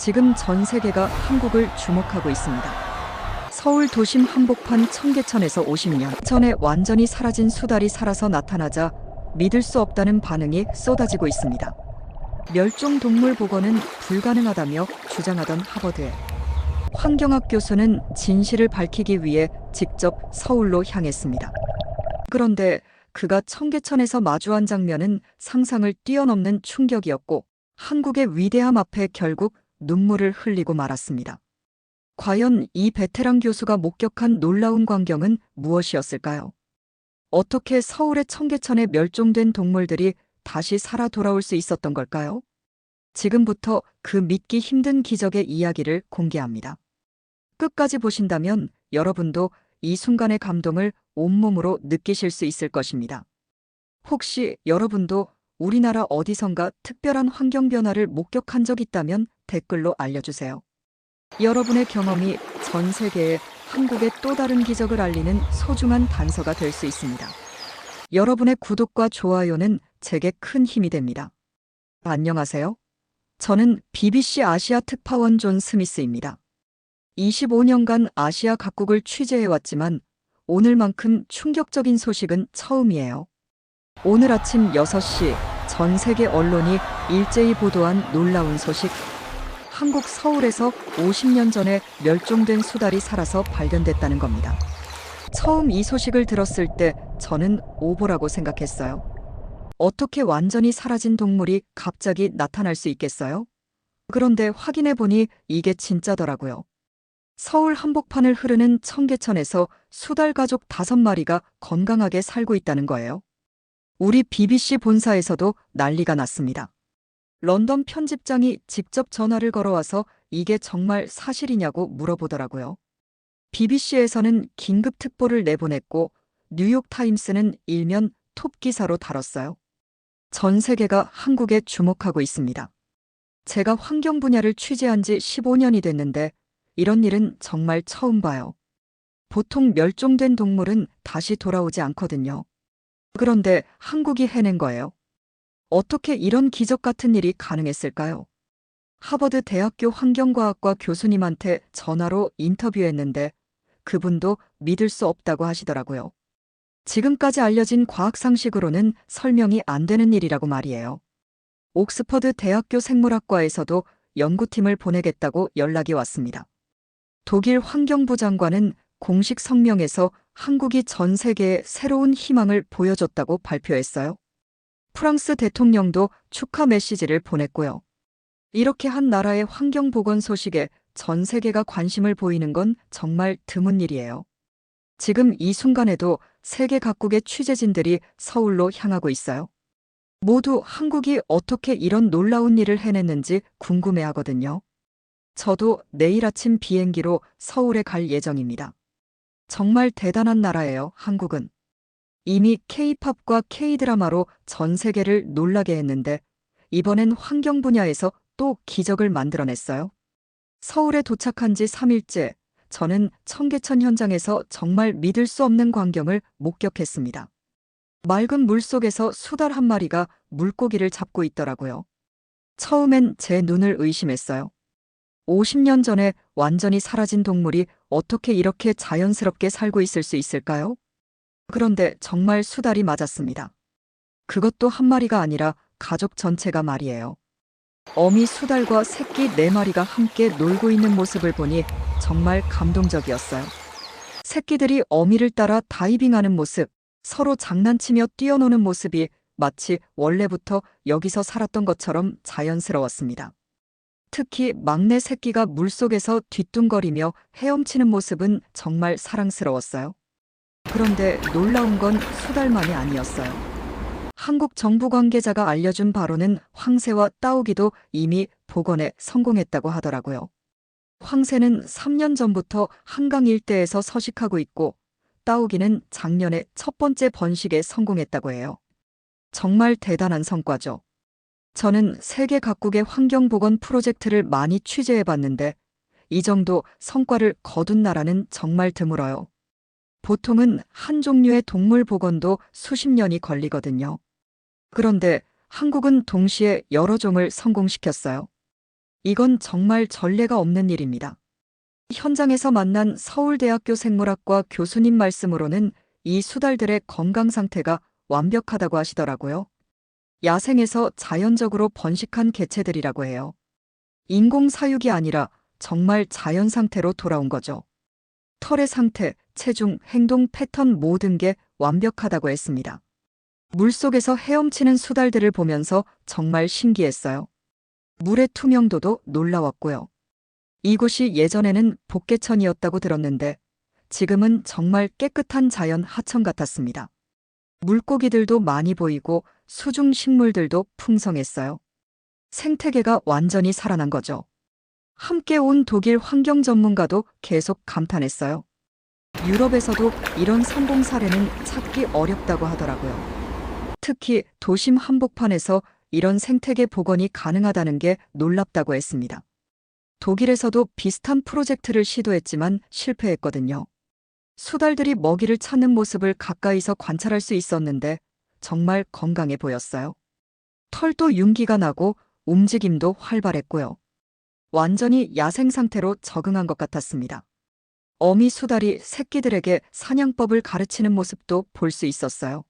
지금 전 세계가 한국을 주목하고 있습니다. 서울 도심 한복판 청계천에서 50년 전에 완전히 사라진 수달이 살아서 나타나자 믿을 수 없다는 반응이 쏟아지고 있습니다. 멸종 동물 복원은 불가능하다며 주장하던 하버드에 환경학 교수는 진실을 밝히기 위해 직접 서울로 향했습니다. 그런데 그가 청계천에서 마주한 장면은 상상을 뛰어넘는 충격이었고 한국의 위대함 앞에 결국 눈물을 흘리고 말았습니다. 과연 이 베테랑 교수가 목격한 놀라운 광경은 무엇이었을까요? 어떻게 서울의 청계천에 멸종된 동물들이 다시 살아 돌아올 수 있었던 걸까요? 지금부터 그 믿기 힘든 기적의 이야기를 공개합니다. 끝까지 보신다면 여러분도 이 순간의 감동을 온몸으로 느끼실 수 있을 것입니다. 혹시 여러분도 우리나라 어디선가 특별한 환경 변화를 목격한 적 있다면 댓글로 알려주세요. 여러분의 경험이 전 세계에 한국의 또 다른 기적을 알리는 소중한 단서가 될 수 있습니다. 여러분의 구독과 좋아요는 제게 큰 힘이 됩니다. 안녕하세요. 저는 BBC 아시아 특파원 존 스미스입니다. 25년간 아시아 각국을 취재해왔지만 오늘만큼 충격적인 소식은 처음이에요. 오늘 아침 6시 전 세계 언론이 일제히 보도한 놀라운 소식. 한국 서울에서 50년 전에 멸종된 수달이 살아서 발견됐다는 겁니다. 처음 이 소식을 들었을 때 저는 오보라고 생각했어요. 어떻게 완전히 사라진 동물이 갑자기 나타날 수 있겠어요? 그런데 확인해 보니 이게 진짜더라고요. 서울 한복판을 흐르는 청계천에서 수달 가족 다섯 마리가 건강하게 살고 있다는 거예요. 우리 BBC 본사에서도 난리가 났습니다. 런던 편집장이 직접 전화를 걸어와서 이게 정말 사실이냐고 물어보더라고요. BBC에서는 긴급 특보를 내보냈고 뉴욕타임스는 일면 톱 기사로 다뤘어요. 전 세계가 한국에 주목하고 있습니다. 제가 환경 분야를 취재한 지 15년이 됐는데 이런 일은 정말 처음 봐요. 보통 멸종된 동물은 다시 돌아오지 않거든요. 그런데 한국이 해낸 거예요. 어떻게 이런 기적 같은 일이 가능했을까요? 하버드 대학교 환경과학과 교수님한테 전화로 인터뷰했는데 그분도 믿을 수 없다고 하시더라고요. 지금까지 알려진 과학 상식으로는 설명이 안 되는 일이라고 말이에요. 옥스퍼드 대학교 생물학과에서도 연구팀을 보내겠다고 연락이 왔습니다. 독일 환경부 장관은 공식 성명에서 한국이 전 세계에 새로운 희망을 보여줬다고 발표했어요. 프랑스 대통령도 축하 메시지를 보냈고요. 이렇게 한 나라의 환경 보건 소식에 전 세계가 관심을 보이는 건 정말 드문 일이에요. 지금 이 순간에도 세계 각국의 취재진들이 서울로 향하고 있어요. 모두 한국이 어떻게 이런 놀라운 일을 해냈는지 궁금해 하거든요. 저도 내일 아침 비행기로 서울에 갈 예정입니다. 정말 대단한 나라예요, 한국은. 이미 K-팝과 K-드라마로 전 세계를 놀라게 했는데 이번엔 환경 분야에서 또 기적을 만들어냈어요. 서울에 도착한 지 3일째, 저는 청계천 현장에서 정말 믿을 수 없는 광경을 목격했습니다. 맑은 물 속에서 수달 한 마리가 물고기를 잡고 있더라고요. 처음엔 제 눈을 의심했어요. 50년 전에 완전히 사라진 동물이 어떻게 이렇게 자연스럽게 살고 있을 수 있을까요? 그런데 정말 수달이 맞았습니다. 그것도 한 마리가 아니라 가족 전체가 말이에요. 어미 수달과 새끼 네 마리가 함께 놀고 있는 모습을 보니 정말 감동적이었어요. 새끼들이 어미를 따라 다이빙하는 모습, 서로 장난치며 뛰어노는 모습이 마치 원래부터 여기서 살았던 것처럼 자연스러웠습니다. 특히 막내 새끼가 물속에서 뒤뚱거리며 헤엄치는 모습은 정말 사랑스러웠어요. 그런데 놀라운 건 수달만이 아니었어요. 한국 정부 관계자가 알려준 바로는 황새와 따오기도 이미 복원에 성공했다고 하더라고요. 황새는 3년 전부터 한강 일대에서 서식하고 있고 따오기는 작년에 첫 번째 번식에 성공했다고 해요. 정말 대단한 성과죠. 저는 세계 각국의 환경보건 프로젝트를 많이 취재해 봤는데 이 정도 성과를 거둔 나라는 정말 드물어요. 보통은 한 종류의 동물 복원도 수십 년이 걸리거든요. 그런데 한국은 동시에 여러 종을 성공시켰어요. 이건 정말 전례가 없는 일입니다. 현장에서 만난 서울대학교 생물학과 교수님 말씀으로는 이 수달들의 건강 상태가 완벽하다고 하시더라고요. 야생에서 자연적으로 번식한 개체들이라고 해요. 인공 사육이 아니라 정말 자연 상태로 돌아온 거죠. 털의 상태, 체중, 행동 패턴 모든 게 완벽하다고 했습니다. 물속에서 헤엄치는 수달들을 보면서 정말 신기했어요. 물의 투명도도 놀라웠고요. 이곳이 예전에는 복개천이었다고 들었는데 지금은 정말 깨끗한 자연 하천 같았습니다. 물고기들도 많이 보이고 수중 식물들도 풍성했어요. 생태계가 완전히 살아난 거죠. 함께 온 독일 환경 전문가도 계속 감탄했어요. 유럽에서도 이런 성공 사례는 찾기 어렵다고 하더라고요. 특히 도심 한복판에서 이런 생태계 복원이 가능하다는 게 놀랍다고 했습니다. 독일에서도 비슷한 프로젝트를 시도했지만 실패했거든요. 수달들이 먹이를 찾는 모습을 가까이서 관찰할 수 있었는데 정말 건강해 보였어요. 털도 윤기가 나고 움직임도 활발했고요. 완전히 야생 상태로 적응한 것 같았습니다. 어미 수달이 새끼들에게 사냥법을 가르치는 모습도 볼 수 있었어요.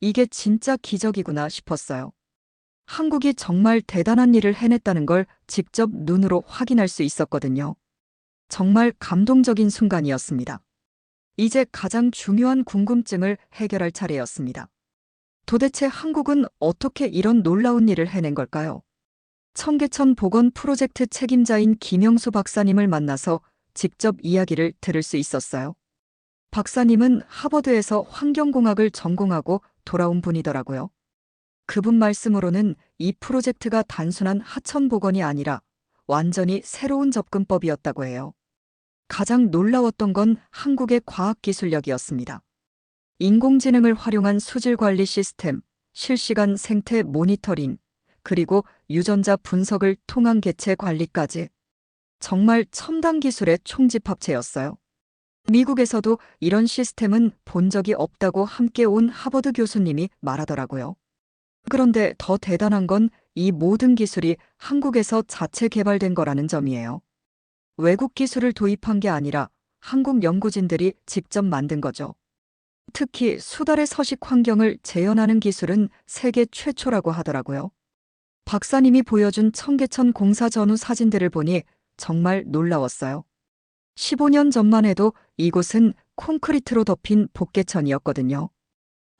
이게 진짜 기적이구나 싶었어요. 한국이 정말 대단한 일을 해냈다는 걸 직접 눈으로 확인할 수 있었거든요. 정말 감동적인 순간이었습니다. 이제 가장 중요한 궁금증을 해결할 차례였습니다. 도대체 한국은 어떻게 이런 놀라운 일을 해낸 걸까요? 청계천 보건 프로젝트 책임자인 김영수 박사님을 만나서 직접 이야기를 들을 수 있었어요. 박사님은 하버드에서 환경공학을 전공하고 돌아온 분이더라고요. 그분 말씀으로는 이 프로젝트가 단순한 하천 복원이 아니라 완전히 새로운 접근법이었다고 해요. 가장 놀라웠던 건 한국의 과학기술력이었습니다. 인공지능을 활용한 수질 관리 시스템, 실시간 생태 모니터링, 그리고 유전자 분석을 통한 개체 관리까지 정말 첨단 기술의 총집합체였어요. 미국에서도 이런 시스템은 본 적이 없다고 함께 온 하버드 교수님이 말하더라고요. 그런데 더 대단한 건 이 모든 기술이 한국에서 자체 개발된 거라는 점이에요. 외국 기술을 도입한 게 아니라 한국 연구진들이 직접 만든 거죠. 특히 수달의 서식 환경을 재현하는 기술은 세계 최초라고 하더라고요. 박사님이 보여준 청계천 공사 전후 사진들을 보니 정말 놀라웠어요. 15년 전만 해도 이곳은 콘크리트로 덮인 복개천이었거든요.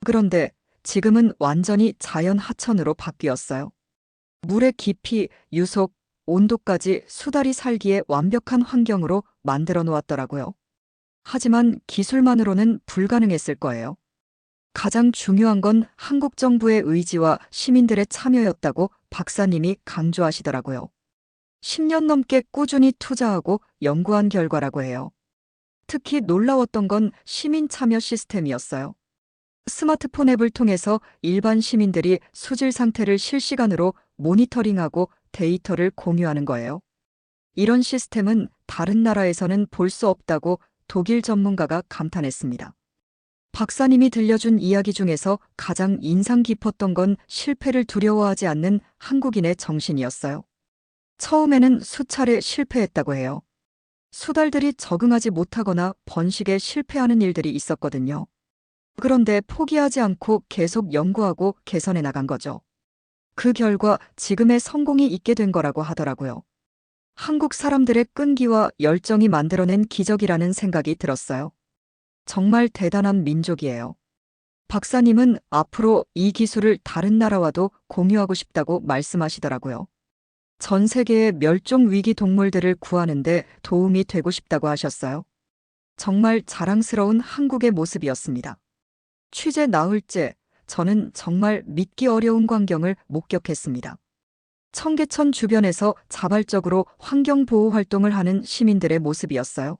그런데 지금은 완전히 자연 하천으로 바뀌었어요. 물의 깊이, 유속, 온도까지 수달이 살기에 완벽한 환경으로 만들어 놓았더라고요. 하지만 기술만으로는 불가능했을 거예요. 가장 중요한 건 한국 정부의 의지와 시민들의 참여였다고 박사님이 강조하시더라고요. 10년 넘게 꾸준히 투자하고 연구한 결과라고 해요. 특히 놀라웠던 건 시민 참여 시스템이었어요. 스마트폰 앱을 통해서 일반 시민들이 수질 상태를 실시간으로 모니터링하고 데이터를 공유하는 거예요. 이런 시스템은 다른 나라에서는 볼 수 없다고 독일 전문가가 감탄했습니다. 박사님이 들려준 이야기 중에서 가장 인상 깊었던 건 실패를 두려워하지 않는 한국인의 정신이었어요. 처음에는 수차례 실패했다고 해요. 수달들이 적응하지 못하거나 번식에 실패하는 일들이 있었거든요. 그런데 포기하지 않고 계속 연구하고 개선해 나간 거죠. 그 결과 지금의 성공이 있게 된 거라고 하더라고요. 한국 사람들의 끈기와 열정이 만들어낸 기적이라는 생각이 들었어요. 정말 대단한 민족이에요. 박사님은 앞으로 이 기술을 다른 나라와도 공유하고 싶다고 말씀하시더라고요. 전 세계의 멸종 위기 동물들을 구하는데 도움이 되고 싶다고 하셨어요. 정말 자랑스러운 한국의 모습이었습니다. 취재 나흘째 저는 정말 믿기 어려운 광경을 목격했습니다. 청계천 주변에서 자발적으로 환경보호 활동을 하는 시민들의 모습이었어요.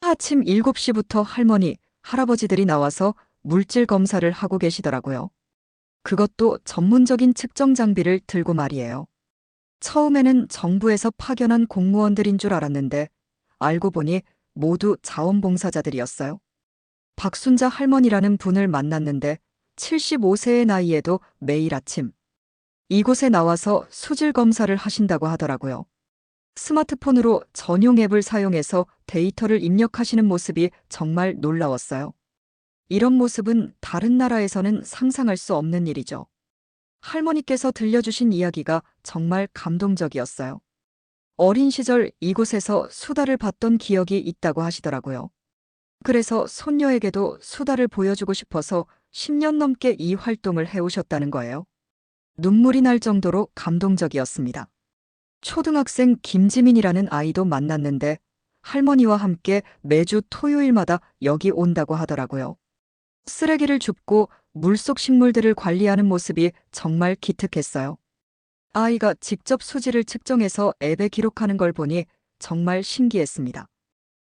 아침 7시부터 할머니, 할아버지들이 나와서 물질 검사를 하고 계시더라고요. 그것도 전문적인 측정 장비를 들고 말이에요. 처음에는 정부에서 파견한 공무원들인 줄 알았는데 알고 보니 모두 자원봉사자들이었어요. 박순자 할머니라는 분을 만났는데 75세의 나이에도 매일 아침 이곳에 나와서 수질 검사를 하신다고 하더라고요. 스마트폰으로 전용 앱을 사용해서 데이터를 입력하시는 모습이 정말 놀라웠어요. 이런 모습은 다른 나라에서는 상상할 수 없는 일이죠. 할머니께서 들려주신 이야기가 정말 감동적이었어요. 어린 시절 이곳에서 수다를 봤던 기억이 있다고 하시더라고요. 그래서 손녀에게도 수다를 보여주고 싶어서 10년 넘게 이 활동을 해오셨다는 거예요. 눈물이 날 정도로 감동적이었습니다. 초등학생 김지민이라는 아이도 만났는데 할머니와 함께 매주 토요일마다 여기 온다고 하더라고요. 쓰레기를 줍고 물속 식물들을 관리하는 모습이 정말 기특했어요. 아이가 직접 수질을 측정해서 앱에 기록하는 걸 보니 정말 신기했습니다.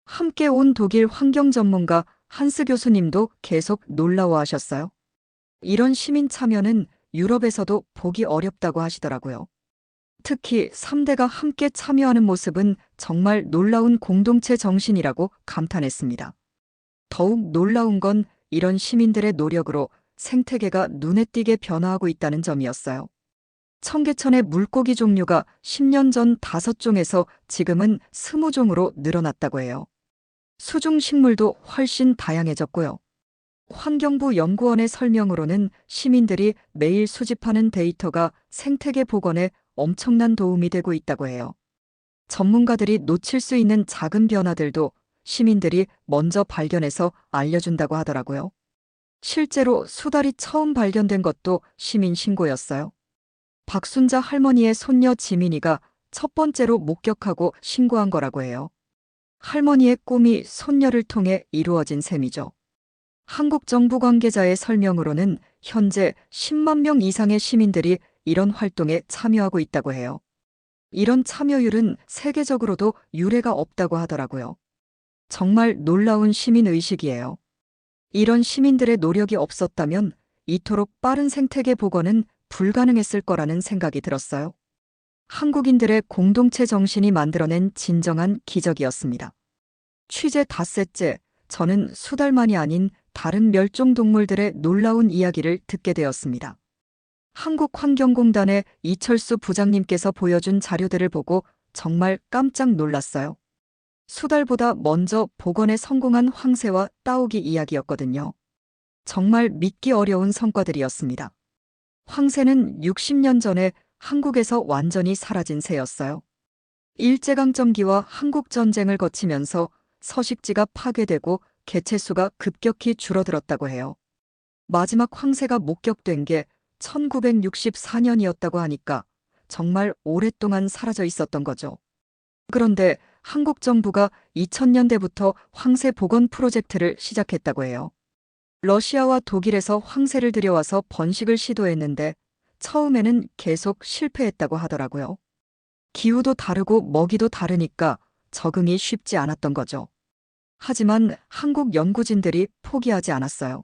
함께 온 독일 환경 전문가 한스 교수님도 계속 놀라워하셨어요. 이런 시민 참여는 유럽에서도 보기 어렵다고 하시더라고요. 특히 3대가 함께 참여하는 모습은 정말 놀라운 공동체 정신이라고 감탄했습니다. 더욱 놀라운 건 이런 시민들의 노력으로 생태계가 눈에 띄게 변화하고 있다는 점이었어요. 청계천의 물고기 종류가 10년 전 5종에서 지금은 20종으로 늘어났다고 해요. 수중 식물도 훨씬 다양해졌고요. 환경부 연구원의 설명으로는 시민들이 매일 수집하는 데이터가 생태계 복원에 엄청난 도움이 되고 있다고 해요. 전문가들이 놓칠 수 있는 작은 변화들도 시민들이 먼저 발견해서 알려준다고 하더라고요. 실제로 수달이 처음 발견된 것도 시민 신고였어요. 박순자 할머니의 손녀 지민이가 첫 번째로 목격하고 신고한 거라고 해요. 할머니의 꿈이 손녀를 통해 이루어진 셈이죠. 한국 정부 관계자의 설명으로는 현재 10만 명 이상의 시민들이 이런 활동에 참여하고 있다고 해요. 이런 참여율은 세계적으로도 유례가 없다고 하더라고요. 정말 놀라운 시민 의식이에요. 이런 시민들의 노력이 없었다면 이토록 빠른 생태계 복원은 불가능했을 거라는 생각이 들었어요. 한국인들의 공동체 정신이 만들어낸 진정한 기적이었습니다. 취재 닷새째, 저는 수달만이 아닌 다른 멸종 동물들의 놀라운 이야기를 듣게 되었습니다. 한국환경공단의 이철수 부장님께서 보여준 자료들을 보고 정말 깜짝 놀랐어요. 수달보다 먼저 복원에 성공한 황새와 따오기 이야기였거든요. 정말 믿기 어려운 성과들이었습니다. 황새는 60년 전에 한국에서 완전히 사라진 새였어요. 일제강점기와 한국전쟁을 거치면서 서식지가 파괴되고 개체수가 급격히 줄어들었다고 해요. 마지막 황새가 목격된 게 1964년이었다고 하니까 정말 오랫동안 사라져 있었던 거죠. 그런데 한국 정부가 2000년대부터 황새 복원 프로젝트를 시작했다고 해요. 러시아와 독일에서 황새를 들여와서 번식을 시도했는데 처음에는 계속 실패했다고 하더라고요. 기후도 다르고 먹이도 다르니까 적응이 쉽지 않았던 거죠. 하지만 한국 연구진들이 포기하지 않았어요.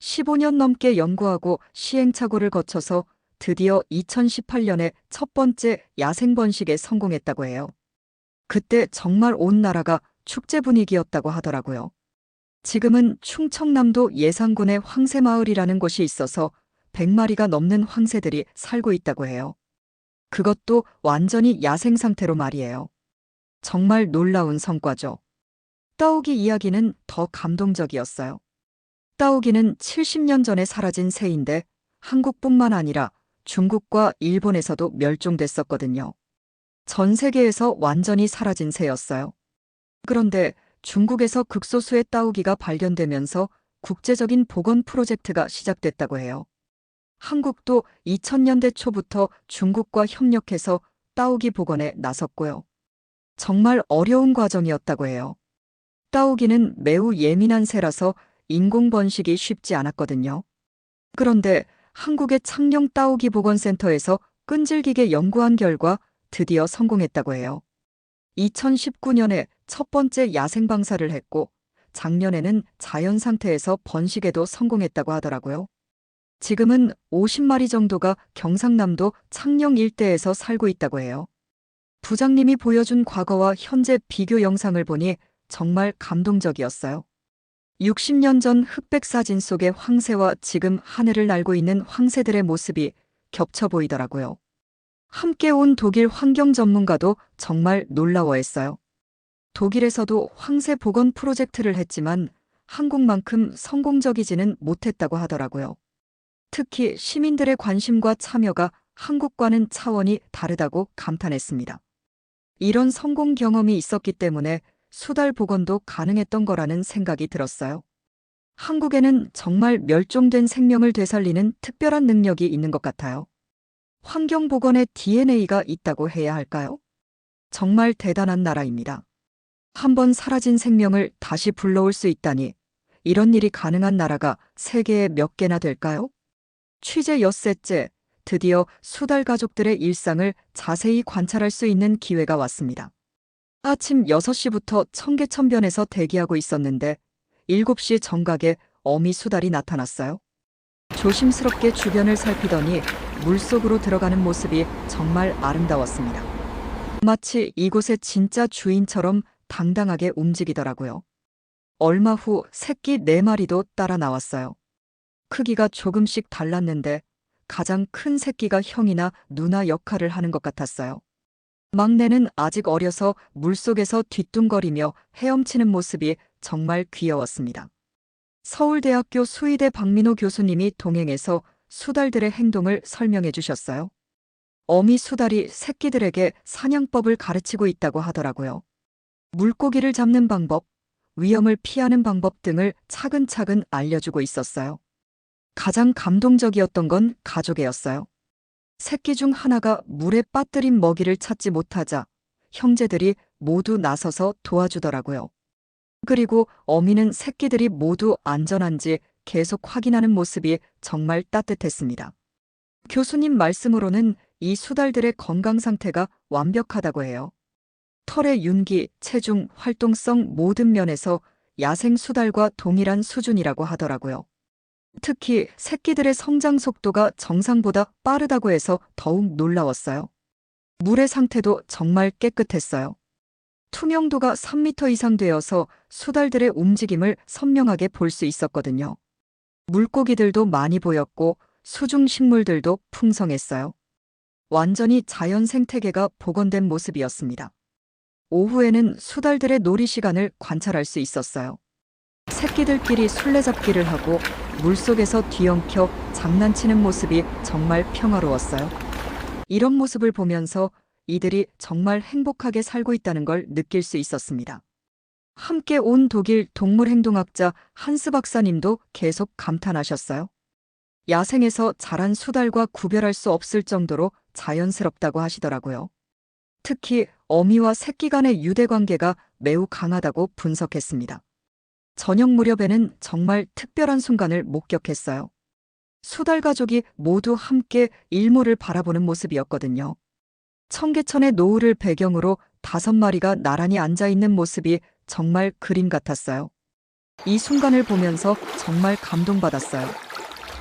15년 넘게 연구하고 시행착오를 거쳐서 드디어 2018년에 첫 번째 야생 번식에 성공했다고 해요. 그때 정말 온 나라가 축제 분위기였다고 하더라고요. 지금은 충청남도 예산군의 황새마을이라는 곳이 있어서 100마리가 넘는 황새들이 살고 있다고 해요. 그것도 완전히 야생 상태로 말이에요. 정말 놀라운 성과죠. 따오기 이야기는 더 감동적이었어요. 따오기는 70년 전에 사라진 새인데 한국뿐만 아니라 중국과 일본에서도 멸종됐었거든요. 전 세계에서 완전히 사라진 새였어요. 그런데 중국에서 극소수의 따오기가 발견되면서 국제적인 복원 프로젝트가 시작됐다고 해요. 한국도 2000년대 초부터 중국과 협력해서 따오기 복원에 나섰고요. 정말 어려운 과정이었다고 해요. 따오기는 매우 예민한 새라서 인공 번식이 쉽지 않았거든요. 그런데 한국의 창녕 따오기 복원센터에서 끈질기게 연구한 결과 드디어 성공했다고 해요. 2019년에 첫 번째 야생 방사를 했고 작년에는 자연 상태에서 번식에도 성공했다고 하더라고요. 지금은 50마리 정도가 경상남도 창녕 일대에서 살고 있다고 해요. 부장님이 보여준 과거와 현재 비교 영상을 보니 정말 감동적이었어요. 60년 전 흑백 사진 속의 황새와 지금 하늘을 날고 있는 황새들의 모습이 겹쳐 보이더라고요. 함께 온 독일 환경 전문가도 정말 놀라워했어요. 독일에서도 황새 복원 프로젝트를 했지만 한국만큼 성공적이지는 못했다고 하더라고요. 특히 시민들의 관심과 참여가 한국과는 차원이 다르다고 감탄했습니다. 이런 성공 경험이 있었기 때문에 수달 복원도 가능했던 거라는 생각이 들었어요. 한국에는 정말 멸종된 생명을 되살리는 특별한 능력이 있는 것 같아요. 환경 복원의 DNA가 있다고 해야 할까요? 정말 대단한 나라입니다. 한번 사라진 생명을 다시 불러올 수 있다니 이런 일이 가능한 나라가 세계에 몇 개나 될까요? 취재 엿새째 드디어 수달 가족들의 일상을 자세히 관찰할 수 있는 기회가 왔습니다. 아침 6시부터 청계천변에서 대기하고 있었는데 7시 정각에 어미 수달이 나타났어요. 조심스럽게 주변을 살피더니 물속으로 들어가는 모습이 정말 아름다웠습니다. 마치 이곳의 진짜 주인처럼 당당하게 움직이더라고요. 얼마 후 새끼 네 마리도 따라 나왔어요. 크기가 조금씩 달랐는데 가장 큰 새끼가 형이나 누나 역할을 하는 것 같았어요. 막내는 아직 어려서 물속에서 뒤뚱거리며 헤엄치는 모습이 정말 귀여웠습니다. 서울대학교 수의대 박민호 교수님이 동행해서 수달들의 행동을 설명해 주셨어요. 어미 수달이 새끼들에게 사냥법을 가르치고 있다고 하더라고요. 물고기를 잡는 방법, 위험을 피하는 방법 등을 차근차근 알려주고 있었어요. 가장 감동적이었던 건 가족애였어요. 새끼 중 하나가 물에 빠뜨린 먹이를 찾지 못하자 형제들이 모두 나서서 도와주더라고요. 그리고 어미는 새끼들이 모두 안전한지 계속 확인하는 모습이 정말 따뜻했습니다. 교수님 말씀으로는 이 수달들의 건강 상태가 완벽하다고 해요. 털의 윤기, 체중, 활동성 모든 면에서 야생 수달과 동일한 수준이라고 하더라고요. 특히 새끼들의 성장 속도가 정상보다 빠르다고 해서 더욱 놀라웠어요. 물의 상태도 정말 깨끗했어요. 투명도가 3m 이상 되어서 수달들의 움직임을 선명하게 볼 수 있었거든요. 물고기들도 많이 보였고 수중 식물들도 풍성했어요. 완전히 자연 생태계가 복원된 모습이었습니다. 오후에는 수달들의 놀이 시간을 관찰할 수 있었어요. 새끼들끼리 술래잡기를 하고 물속에서 뒤엉켜 장난치는 모습이 정말 평화로웠어요. 이런 모습을 보면서 이들이 정말 행복하게 살고 있다는 걸 느낄 수 있었습니다. 함께 온 독일 동물행동학자 한스 박사님도 계속 감탄하셨어요. 야생에서 자란 수달과 구별할 수 없을 정도로 자연스럽다고 하시더라고요. 특히 어미와 새끼 간의 유대 관계가 매우 강하다고 분석했습니다. 저녁 무렵에는 정말 특별한 순간을 목격했어요. 수달 가족이 모두 함께 일몰을 바라보는 모습이었거든요. 청계천의 노을을 배경으로 다섯 마리가 나란히 앉아 있는 모습이 정말 그림 같았어요. 이 순간을 보면서 정말 감동받았어요.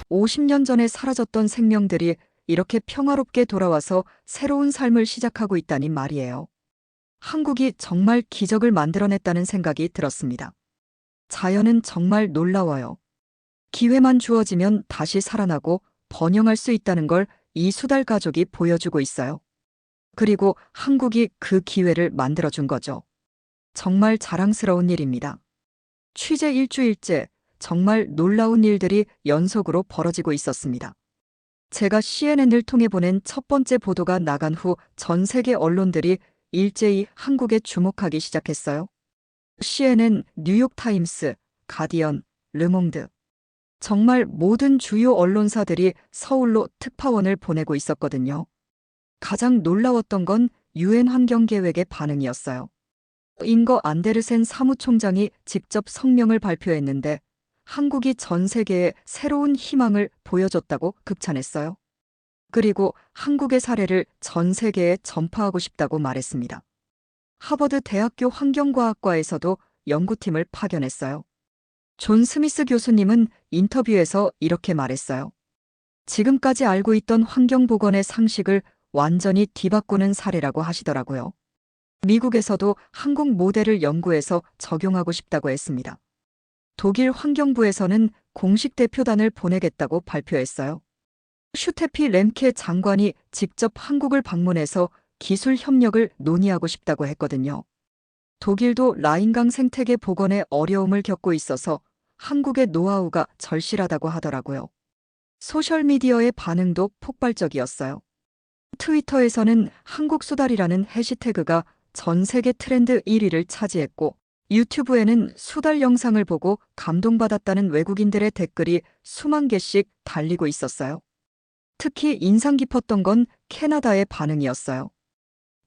50년 전에 사라졌던 생명들이 이렇게 평화롭게 돌아와서 새로운 삶을 시작하고 있다니 말이에요. 한국이 정말 기적을 만들어냈다는 생각이 들었습니다. 자연은 정말 놀라워요. 기회만 주어지면 다시 살아나고 번영할 수 있다는 걸 이 수달 가족이 보여주고 있어요. 그리고 한국이 그 기회를 만들어준 거죠. 정말 자랑스러운 일입니다. 취재 일주일째 정말 놀라운 일들이 연속으로 벌어지고 있었습니다. 제가 CNN을 통해 보낸 첫 번째 보도가 나간 후 전 세계 언론들이 일제히 한국에 주목하기 시작했어요. CNN, 뉴욕타임스, 가디언, 르몽드. 정말 모든 주요 언론사들이 서울로 특파원을 보내고 있었거든요. 가장 놀라웠던 건 유엔 환경계획의 반응이었어요. 잉거 안데르센 사무총장이 직접 성명을 발표했는데 한국이 전 세계에 새로운 희망을 보여줬다고 극찬했어요. 그리고 한국의 사례를 전 세계에 전파하고 싶다고 말했습니다. 하버드 대학교 환경과학과에서도 연구팀을 파견했어요. 존 스미스 교수님은 인터뷰에서 이렇게 말했어요. 지금까지 알고 있던 환경보건의 상식을 완전히 뒤바꾸는 사례라고 하시더라고요. 미국에서도 한국 모델을 연구해서 적용하고 싶다고 했습니다. 독일 환경부에서는 공식 대표단을 보내겠다고 발표했어요. 슈테피 렘케 장관이 직접 한국을 방문해서 기술 협력을 논의하고 싶다고 했거든요. 독일도 라인강 생태계 복원에 어려움을 겪고 있어서 한국의 노하우가 절실하다고 하더라고요. 소셜미디어의 반응도 폭발적이었어요. 트위터에서는 한국 수달이라는 해시태그가 전 세계 트렌드 1위를 차지했고, 유튜브에는 수달 영상을 보고 감동받았다는 외국인들의 댓글이 수만 개씩 달리고 있었어요. 특히 인상 깊었던 건 캐나다의 반응이었어요.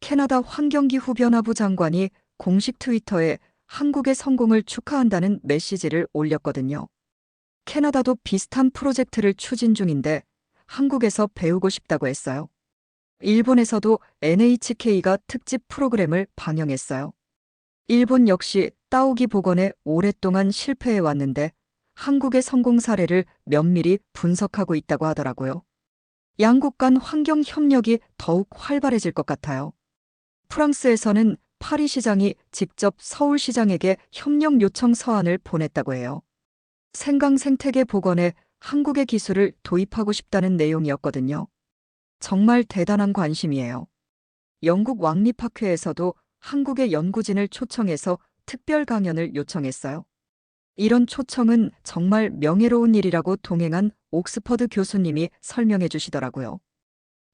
캐나다 환경기후 변화부 장관이 공식 트위터에 한국의 성공을 축하한다는 메시지를 올렸거든요. 캐나다도 비슷한 프로젝트를 추진 중인데 한국에서 배우고 싶다고 했어요. 일본에서도 NHK가 특집 프로그램을 방영했어요. 일본 역시 따오기 복원에 오랫동안 실패해 왔는데 한국의 성공 사례를 면밀히 분석하고 있다고 하더라고요. 양국 간 환경 협력이 더욱 활발해질 것 같아요. 프랑스에서는 파리 시장이 직접 서울 시장에게 협력 요청 서한을 보냈다고 해요. 생강 생태계 복원에 한국의 기술을 도입하고 싶다는 내용이었거든요. 정말 대단한 관심이에요. 영국 왕립학회에서도 한국의 연구진을 초청해서 특별 강연을 요청했어요. 이런 초청은 정말 명예로운 일이라고 동행한 옥스퍼드 교수님이 설명해 주시더라고요.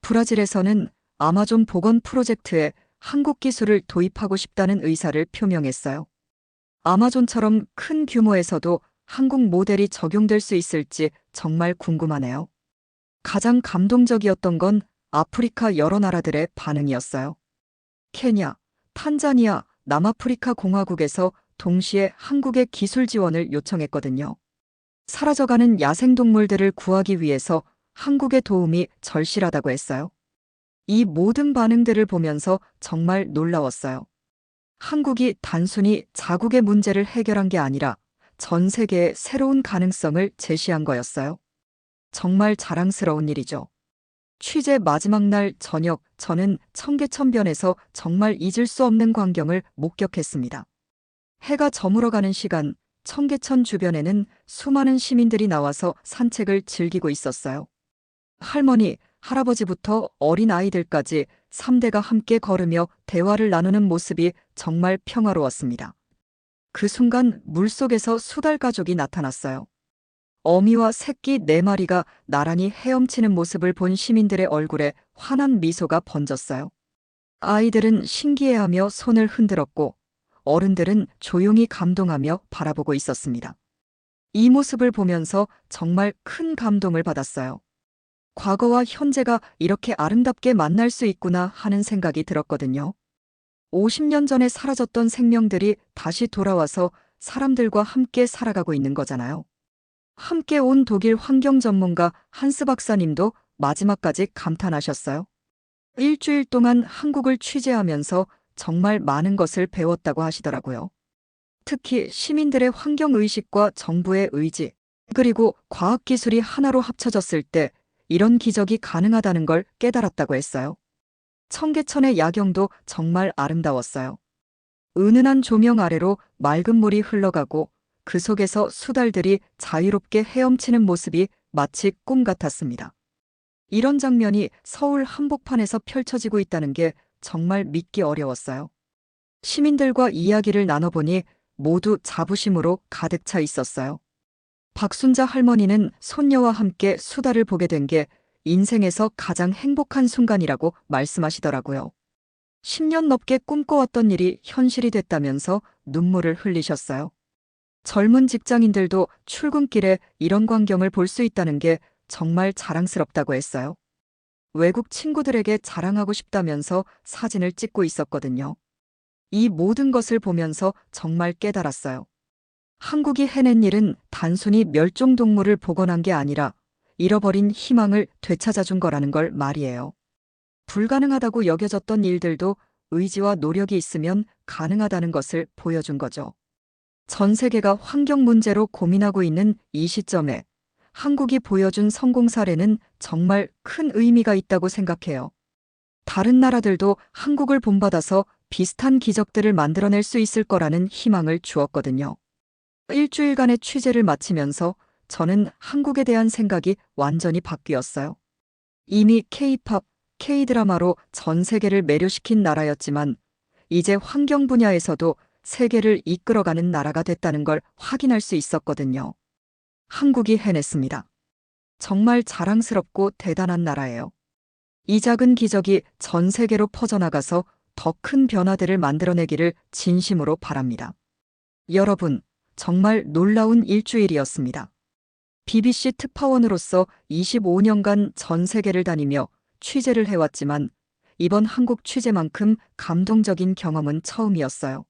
브라질에서는 아마존 복원 프로젝트에 한국 기술을 도입하고 싶다는 의사를 표명했어요. 아마존처럼 큰 규모에서도 한국 모델이 적용될 수 있을지 정말 궁금하네요. 가장 감동적이었던 건 아프리카 여러 나라들의 반응이었어요. 케냐, 탄자니아, 남아프리카 공화국에서 동시에 한국의 기술 지원을 요청했거든요. 사라져가는 야생동물들을 구하기 위해서 한국의 도움이 절실하다고 했어요. 이 모든 반응들을 보면서 정말 놀라웠어요. 한국이 단순히 자국의 문제를 해결한 게 아니라 전 세계에 새로운 가능성을 제시한 거였어요. 정말 자랑스러운 일이죠. 취재 마지막 날 저녁 저는 청계천변에서 정말 잊을 수 없는 광경을 목격했습니다. 해가 저물어가는 시간 청계천 주변에는 수많은 시민들이 나와서 산책을 즐기고 있었어요. 할머니, 할아버지부터 어린 아이들까지 3대가 함께 걸으며 대화를 나누는 모습이 정말 평화로웠습니다. 그 순간 물속에서 수달 가족이 나타났어요. 어미와 새끼 네 마리가 나란히 헤엄치는 모습을 본 시민들의 얼굴에 환한 미소가 번졌어요. 아이들은 신기해하며 손을 흔들었고 어른들은 조용히 감동하며 바라보고 있었습니다. 이 모습을 보면서 정말 큰 감동을 받았어요. 과거와 현재가 이렇게 아름답게 만날 수 있구나 하는 생각이 들었거든요. 50년 전에 사라졌던 생명들이 다시 돌아와서 사람들과 함께 살아가고 있는 거잖아요. 함께 온 독일 환경 전문가 한스 박사님도 마지막까지 감탄하셨어요. 일주일 동안 한국을 취재하면서 정말 많은 것을 배웠다고 하시더라고요. 특히 시민들의 환경의식과 정부의 의지, 그리고 과학기술이 하나로 합쳐졌을 때 이런 기적이 가능하다는 걸 깨달았다고 했어요. 청계천의 야경도 정말 아름다웠어요. 은은한 조명 아래로 맑은 물이 흘러가고 그 속에서 수달들이 자유롭게 헤엄치는 모습이 마치 꿈 같았습니다. 이런 장면이 서울 한복판에서 펼쳐지고 있다는 게 정말 믿기 어려웠어요. 시민들과 이야기를 나눠보니 모두 자부심으로 가득 차 있었어요. 박순자 할머니는 손녀와 함께 수다를 보게 된 게 인생에서 가장 행복한 순간이라고 말씀하시더라고요. 10년 넘게 꿈꿔왔던 일이 현실이 됐다면서 눈물을 흘리셨어요. 젊은 직장인들도 출근길에 이런 광경을 볼 수 있다는 게 정말 자랑스럽다고 했어요. 외국 친구들에게 자랑하고 싶다면서 사진을 찍고 있었거든요. 이 모든 것을 보면서 정말 깨달았어요. 한국이 해낸 일은 단순히 멸종 동물을 복원한 게 아니라 잃어버린 희망을 되찾아준 거라는 걸 말이에요. 불가능하다고 여겨졌던 일들도 의지와 노력이 있으면 가능하다는 것을 보여준 거죠. 전 세계가 환경 문제로 고민하고 있는 이 시점에 한국이 보여준 성공 사례는 정말 큰 의미가 있다고 생각해요. 다른 나라들도 한국을 본받아서 비슷한 기적들을 만들어낼 수 있을 거라는 희망을 주었거든요. 일주일간의 취재를 마치면서 저는 한국에 대한 생각이 완전히 바뀌었어요. 이미 K-팝, K-드라마로 전 세계를 매료시킨 나라였지만 이제 환경 분야에서도 세계를 이끌어가는 나라가 됐다는 걸 확인할 수 있었거든요. 한국이 해냈습니다. 정말 자랑스럽고 대단한 나라예요. 이 작은 기적이 전 세계로 퍼져나가서 더 큰 변화들을 만들어내기를 진심으로 바랍니다. 여러분, 정말 놀라운 일주일이었습니다. BBC 특파원으로서 25년간 전 세계를 다니며 취재를 해왔지만 이번 한국 취재만큼 감동적인 경험은 처음이었어요.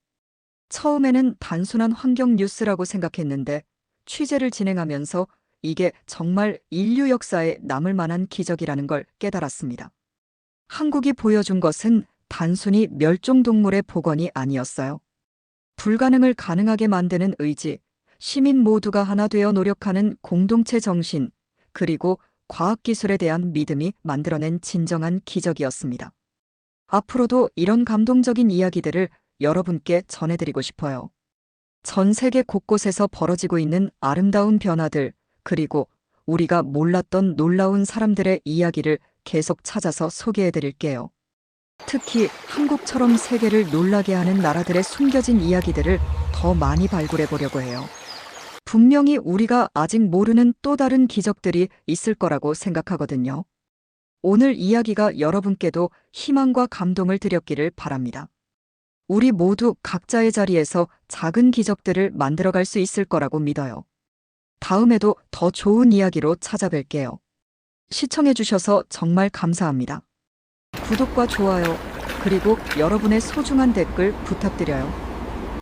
처음에는 단순한 환경 뉴스라고 생각했는데 취재를 진행하면서 이게 정말 인류 역사에 남을 만한 기적이라는 걸 깨달았습니다. 한국이 보여준 것은 단순히 멸종동물의 복원이 아니었어요. 불가능을 가능하게 만드는 의지, 시민 모두가 하나 되어 노력하는 공동체 정신, 그리고 과학기술에 대한 믿음이 만들어낸 진정한 기적이었습니다. 앞으로도 이런 감동적인 이야기들을 여러분께 전해드리고 싶어요. 전 세계 곳곳에서 벌어지고 있는 아름다운 변화들, 그리고 우리가 몰랐던 놀라운 사람들의 이야기를 계속 찾아서 소개해 드릴게요. 특히 한국처럼 세계를 놀라게 하는 나라들의 숨겨진 이야기들을 더 많이 발굴해 보려고 해요. 분명히 우리가 아직 모르는 또 다른 기적들이 있을 거라고 생각하거든요. 오늘 이야기가 여러분께도 희망과 감동을 드렸기를 바랍니다. 우리 모두 각자의 자리에서 작은 기적들을 만들어갈 수 있을 거라고 믿어요. 다음에도 더 좋은 이야기로 찾아뵐게요. 시청해주셔서 정말 감사합니다. 구독과 좋아요, 그리고 여러분의 소중한 댓글 부탁드려요.